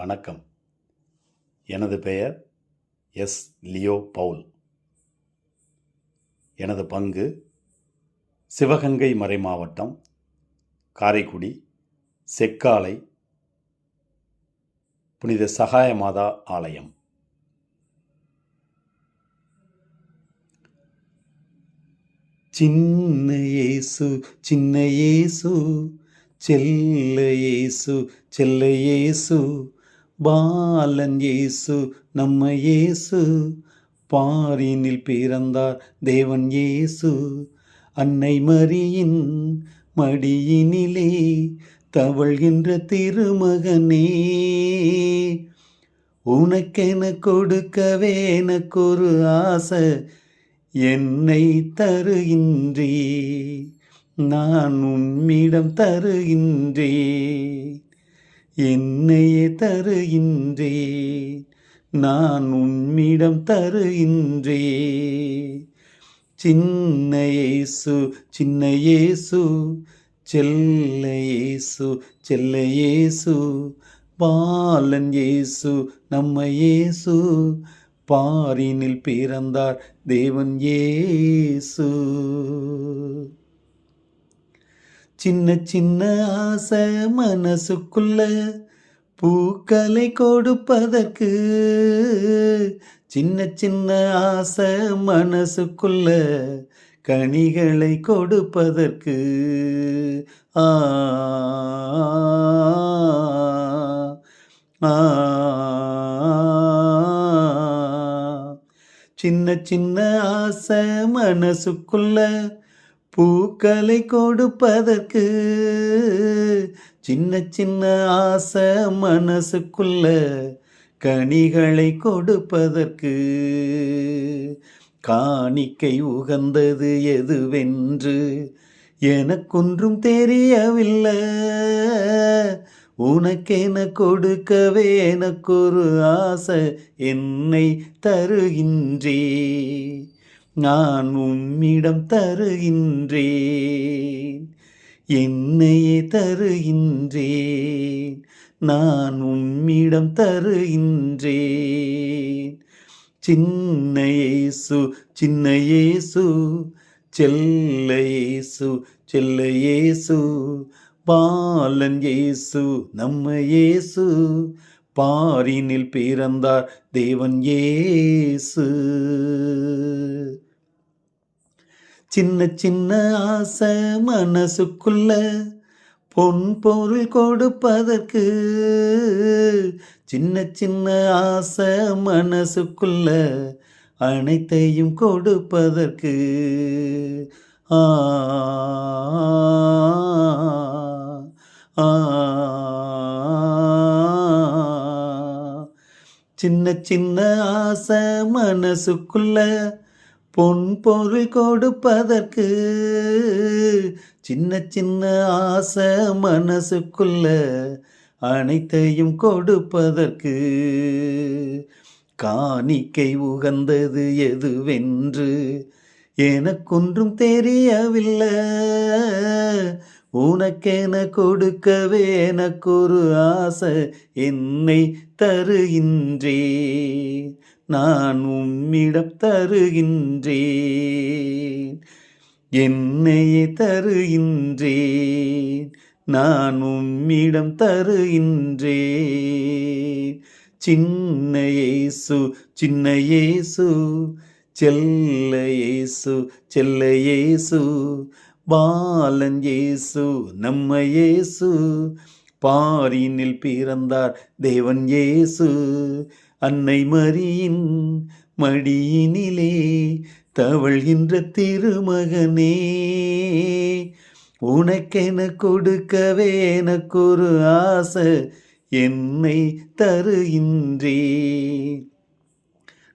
வணக்கம். எனது பெயர் எஸ். லியோ பவுல். எனது பங்கு சிவகங்கை மறை மாவட்டம் காரைக்குடி செக்காலை புனித சகாய மாதா ஆலயம். சின்ன இயேசு சின்ன இயேசு செல்ல இயேசு செல்ல இயேசு பாலன் இயேசு நம்ம இயேசு பாரினில் பிறந்தார் தேவன் இயேசு. அன்னை மரியின் மடியினிலே தவழ்கின்ற திருமகனே. உனக்கென கொடுக்கவே எனக்கொரு ஆசை என்னை தருகின்றே. நான் உம்மிடம் தருகின்றே. என்னையே தருகின்றே நான் உன்னிடம் தருகின்றே சின்ன இயேசு சின்ன இயேசு செல்ல இயேசு செல்ல இயேசு. பாலன் இயேசு நம்ம இயேசு. பாரினில் பிறந்தார் தேவன் இயேசு. சின்ன சின்ன ஆசை மனசுக்குள்ள பூக்களை கொடுப்பதற்கு சின்ன சின்ன ஆசை மனசுக்குள்ள கனிகளை கொடுப்பதற்கு ஆ சின்ன சின்ன ஆசை மனசுக்குள்ள பூக்களை கொடுப்பதற்கு சின்ன சின்ன ஆசை மனசுக்குள்ள கனிகளை கொடுப்பதற்கு. காணிக்கை உகந்தது எதுவென்று எனக்கொன்றும் தெரியவில்லை. உனக்கென கொடுக்கவே எனக்கொரு ஆசை என்னை தருகின்றே. நான் உம்மிடம் தருகின்றேன். என்னையே தருகின்றேன். நான் உம்மிடம் தருகின்றேன். சின்ன இயேசு சின்ன இயேசு செல்ல இயேசு செல்ல இயேசு. பாலன் இயேசு நம்ம இயேசு. பாரினில் பிறந்தார் தேவன் இயேசு. சின்ன சின்ன ஆசை மனசுக்குள்ள பொன் பொருள் கொடுப்பதற்கு சின்ன சின்ன ஆசை மனசுக்குள்ள அனைத்தையும் கொடுப்பதற்கு ஆ ஆ சின்ன சின்ன ஆசை மனசுக்குள்ள பொன் பொருள் கொடுப்பதற்கு சின்ன சின்ன ஆசை மனசுக்குள்ள அனைத்தையும் கொடுப்பதற்கு காணிக்கை உகந்தது எதுவென்று எனக்கொன்றும் தெரியவில்லை. உனக்கென கொடுக்கவே எனக்கொரு ஆசை என்னை தருகின்றே. நான் உம்மிடம் தருகின்றேன். என்னையே தருகின்றேன். நான் உம்மிடம் தருகின்றேன். சின்ன இயேசு சின்ன இயேசு செல்ல இயேசு செல்ல இயேசு பாலன் இயேசு நம்ம இயேசு பாரினில் பிறந்தார் தேவன் இயேசு அன்னை மரியின் மடியினிலே தவழ்கின்ற திருமகனே உனக்கென கொடுக்கவே எனக்கொரு ஆசை என்னை தருகின்றே.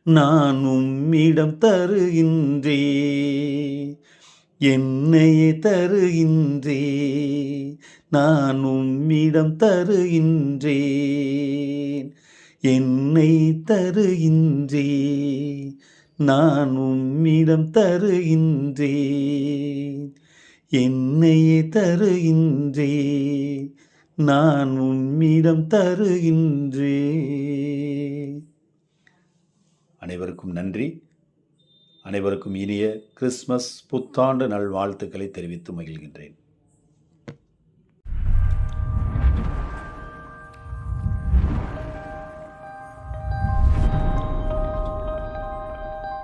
நான் உம்மிடம் தருகின்றே என்னையே தருகின்றே. நான் உம்மிடம் தருகின்றேன். என்னை தருகின்றே நான் உம்மிடம் தருகின்றேன் என்னையே தருகின்றே நான் உம்மிடம் தருகின்றே. அனைவருக்கும் நன்றி. அனைவருக்கும் இனிய கிறிஸ்மஸ் புத்தாண்டு நல்வாழ்த்துக்களை தெரிவித்து மகிழ்கின்றேன்.